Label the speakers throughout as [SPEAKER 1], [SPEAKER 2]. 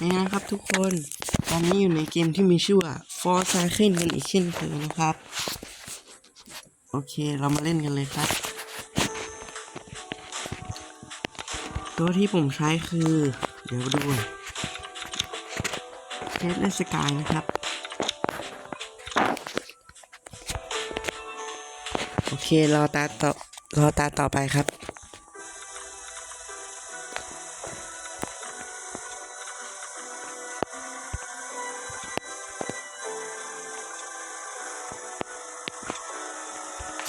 [SPEAKER 1] นี่นะครับทุกคน ตอนนี้อยู่ในเกมที่มีชื่อว่า For Cycle กันอีกเช่นเคยนะครับ โอเคเรามาเล่นกันเลยครับ ตัวที่ผมใช้คือ เดี๋ยวดูเทสเลสกายนะครับ โอเครอตาต่อรอตาต่อไปครับ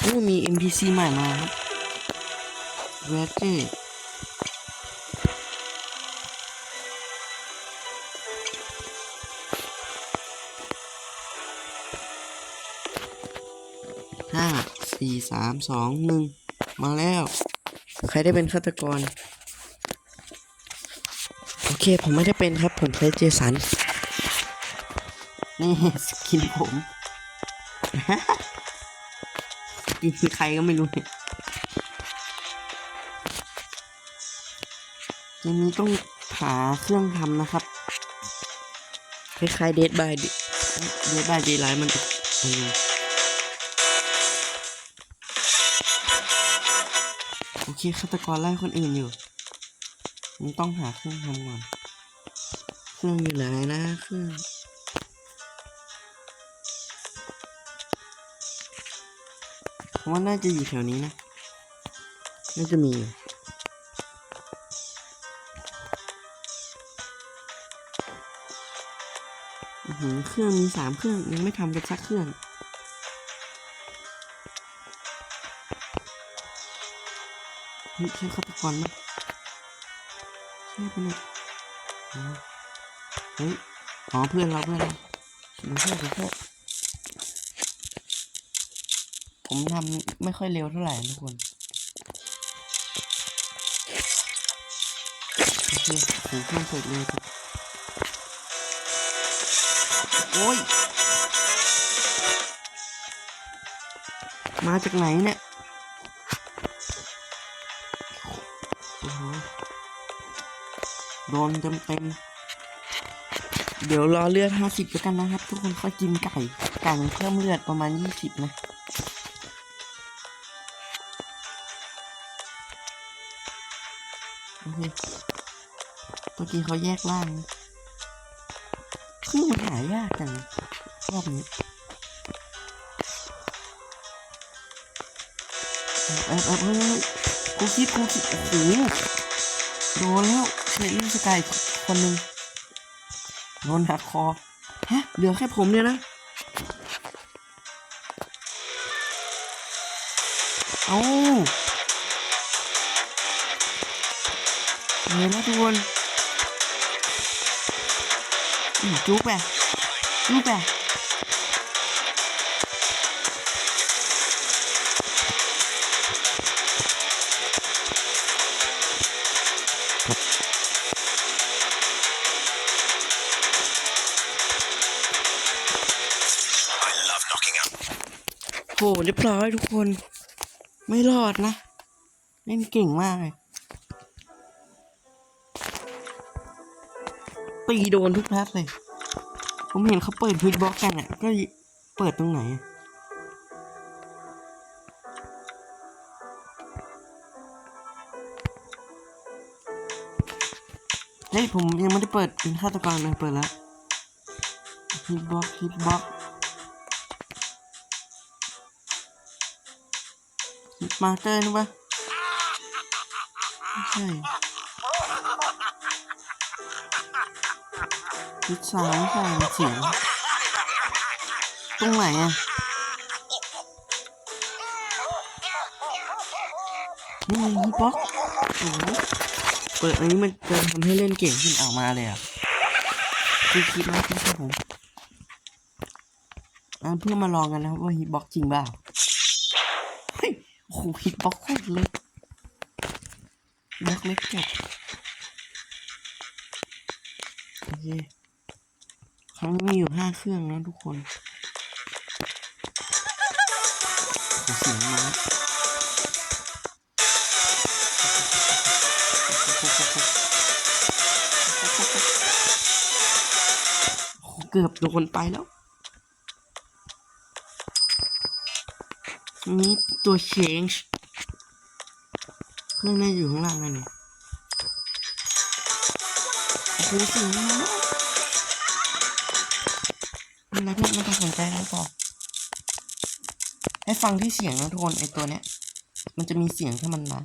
[SPEAKER 1] อ้มี NPC ใหม่มาครับเวเจห้าสี่สามสองหนึ่งมาแล้ว ใครได้เป็นฆาตกร โอเค ผมไม่ได้เป็นครับ ผมใช้เจสัน นี่ สกินผม ยิงใครก็ไม่รู้เนี่ยเกมนี้ต้องหาเครื่องทำนะครับ คล้ายๆเดดบายเดดบายเดย์ไลท์มันอันนี้โอเคฆาตกรไล่คนอื่นอยู่มันต้องหาเครื่องทำก่อน เครื่องอยู่ไหนนะเครื่อง ผมว่าน่าจะอยู่แถวนี้นะ น่าจะมีเครื่องมีสามเครื่องยังไม่ทำกันสักเครื่องเฮ้ยใช่ฆาตกรไหมใช่ปะเนี่ยเฮ้ย อ๋อเพื่อนเราเพื่อนเราเพื่อนเพื่อน ผมทำไม่ค่อยเร็วเท่าไหร่ทุกคนโอเคถึงเครื่องเสร็จเลยโอ้ย มาจากไหนเนี่ยโดนเต็มเต็ม เดี๋ยวรอเลือดห้าสิบแล้วกันนะครับ ทุกคนค่อยกินไก่ ไก่มันเพิ่มเลือดประมาณยี่สิบนะ เมื่อกี้เขาแยกล่างครื่อมันหายากจังรอบนี้เออเออเออเออกูคิดกูคิดโอ้โหโดนแล้วเชลลี่สกายคนหนึ่งโดนหักคอฮะเหลือแค่ผมเนี่ยนะ เอา เห็นแล้วทุกคนอืมจุ๊บไปจุ๊บไปโหเรียบร้อยทุกคน ไม่รอดนะ เล่นเก่งมากเลย ตีโดนทุกนัดเลย ผมเห็นเขาเปิดฮิตบ็อกกันอะ ก็เปิดตรงไหนเฮ้ยผมยังไม่ได้เปิดเป็นฆาตกรเลยเปิดแล้วฮิตบ็อกฮิตบ็อกฮิตมาเตอร์นี่ปะไม่ใช่ ทิศซ้ายใช่เสียงตรงไหนอะนี่มันฮิปบ็อกโอ้เปิดอันนี้มันจะทำให้เล่นเก่งขึ้นออกมาเลยอะคือคิดว่าพี่ครับผมอะเพื่อมาลองกันนะครับว่าฮิตบ็อกจริงเปล่าเฮ้ยโอ้โหฮิตบ็อกโคตรเล็กบล็อกเล็กจัดโอเค ครั้งมีอยู่ห้าเครื่องนะทุกคนเสียงมาเกือบโดนไปแล้ว นี่ตัว change เครื่องน่าอยู่ข้างล่างนั่นเนี่ยโอ้โหเสียงมา กมันอะไรเพื่อนไม่ต้องสนใจแล้วต่อให้ฟังที่เสียงนะทุกคนไอตัวเนี้ย มันจะมีเสียงถ้ามันมา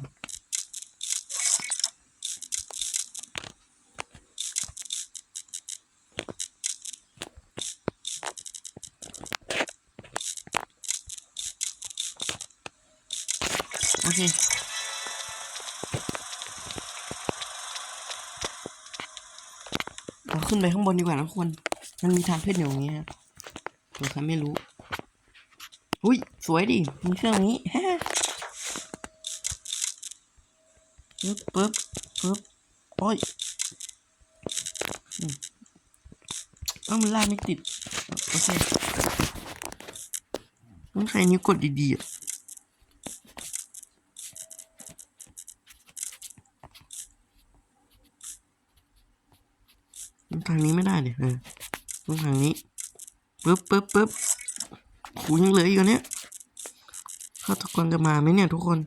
[SPEAKER 1] โอเคเราขึ้นไปข้างบนดีกว่านะทุกคน มันมีทางขึ้นอยู่ตรงนี้ครั ผื่อใครไม่รู้ อุ้ย สวยดิมีเครื่องนี้ฮปึ๊บปึ๊บปึ๊บโอ้ยอืมเอ้ามันลากไม่ติด โอเคต้องใช้นิ้วกดดีๆอะทางนี้ไม่ได้เลยเออต้องทางนี้ ปึ๊บปึ๊บปึ๊บขูยังเหลืออีกเนี่ยฆาตกรจะมาไหมเนี่ยทุกคน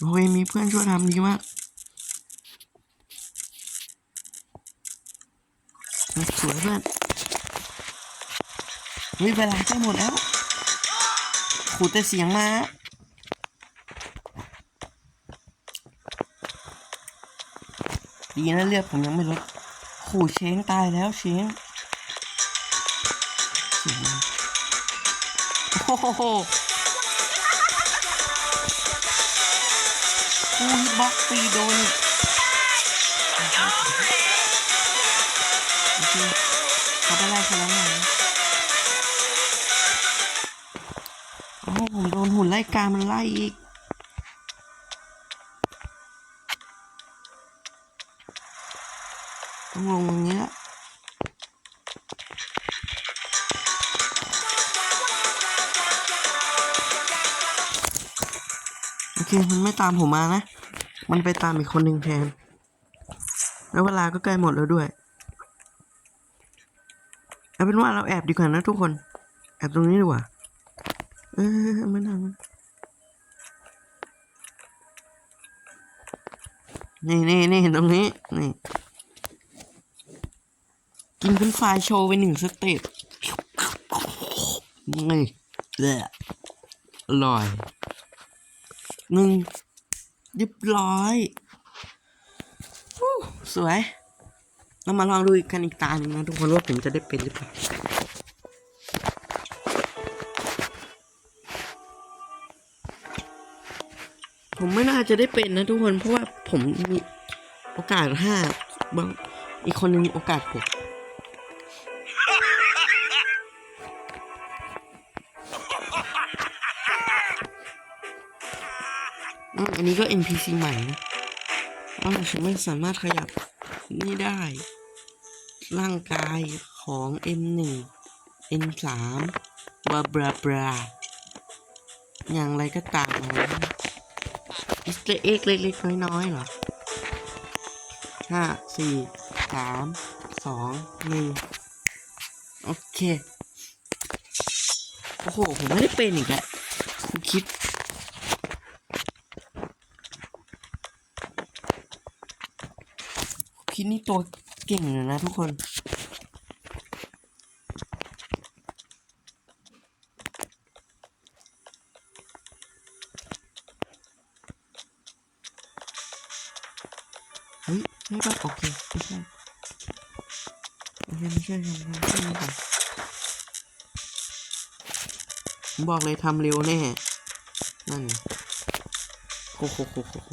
[SPEAKER 1] โอ้ยมีเพื่อนช่วยทำดีมากสวยเพื่อนเฮ้ยเวลาใกล้หมดแล้วขูแต่เสียงมาดีนะเลือดผมยังไม่ลด ขู่เชงตายแล้วเชงโอ้โหกูฮิตบ็อกซ์ตีโดนโอเคเขาไปไล่คนนั้นมาโอ้โหผมโดนหุ่นไล่กามันไล่อีก ต้องลงตรงนี้ละโอเค มันไม่ตามผมมานะ มันไปตามอีกคนหนึ่งแทน แล้วเวลาก็ใกล้หมดแล้วด้วย เอาเป็นว่าเราแอบดีกว่านะทุกคน แอบตรงนี้ดีกว่า เออมันทำมันนี่นี่นี่ตรงนี้ นี่ กินเป็นไฟรายโชว์ไปหนึ่งสเต็ปนี่แหละอร่อยหนึ่งเรียบร้อยสวยเรามาลองดูอีกกันอีกตาหนึ่งนะทุกคนว่าผมจะได้เป็นหรือเปล่าผมไม่น่าจะได้เป็นนะทุกคนเพราะว่าผมมีโอกาสห้าบางอีกคนนึงโอกาสหก อันนี้ก็ NPC ใหม่นะอ้าวฉันไม่สามารถขยับนี่ได้ ร่างกายของ M1 M3 บาบลาบลาอย่างไรก็ตามนะอิสเตอร์เอ็กเล็กๆน้อยๆเหรอห้าสี่สามสองหนึ่งโอเค โอ้โห ผมไม่ได้เป็นอีกแล้วคุณคิด คิดนี่ตัวเก่งอยนะทุกคน เฮ้ยไม่ได้โอเคไม่ใช่ไม่ใช่ไม่ใช่ไมใช่ไม่ใช่ผมบอกเลยทำเร็วแน่ นั่นโคโคโคโคโค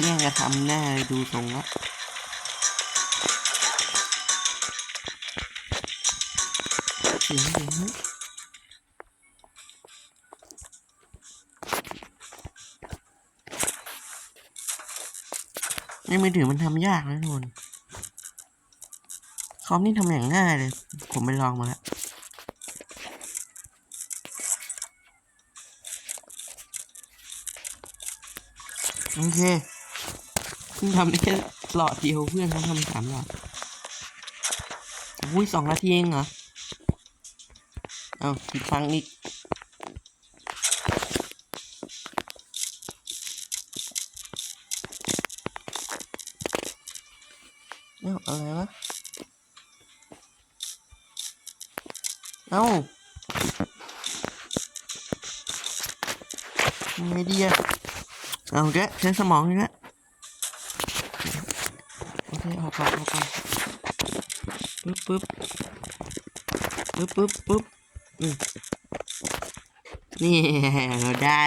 [SPEAKER 1] แย่งจะทำแน่เลยดูทรงละเสียงเสียงในมือถือมันทำยากนะทุกคนคอมนี่ทำอย่างง่ายเลย ผมไปลองมาแล้วโอเค พิ่งทำได้แค่หลอดเดียวเพื่อนเขาทำสามหลอดอุ้ยสองนาทีเองเหรอ เอาอีกครั้งอีกเอาอะไรวะ เอายังไงดีอะเอาเด้ใช้สมองเลยนะ โอเคเอาก่อนเอาก่อนปึ๊บปึ๊บปึ๊บปึ๊บปึ๊บนี่เราได้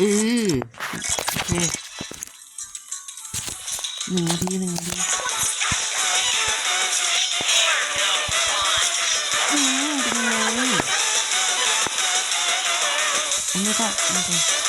[SPEAKER 1] อือโอเคหนึ่งนาทีหนึ่งนาทีอืมเป็นไงไม่ใช่ไม่ใช่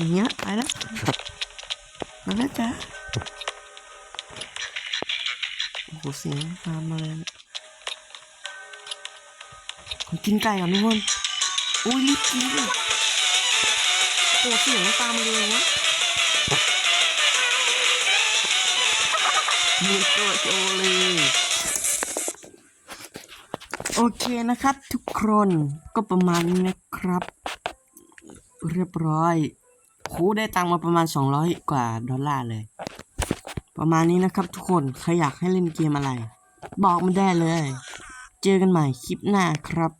[SPEAKER 1] อย่างเงี้ยไปแล้วมาแล้วจ้าโอ้โหเสียงตามมาเลยกินไก่ก่อนทุกคนอุ้ยรีบกินโอ้เสียงตามมาเลยวะมือตัวโจเลยโอเคนะครับ ทุกคนก็ประมาณนี้นะครับ เรียบร้อย ครูได้ตังค์มาประมาณ 200 กว่าดอลลาร์เลย ประมาณนี้นะครับทุกคน ใครอยากให้เล่นเกมอะไร บอกมาได้เลย เจอกันใหม่คลิปหน้าครับ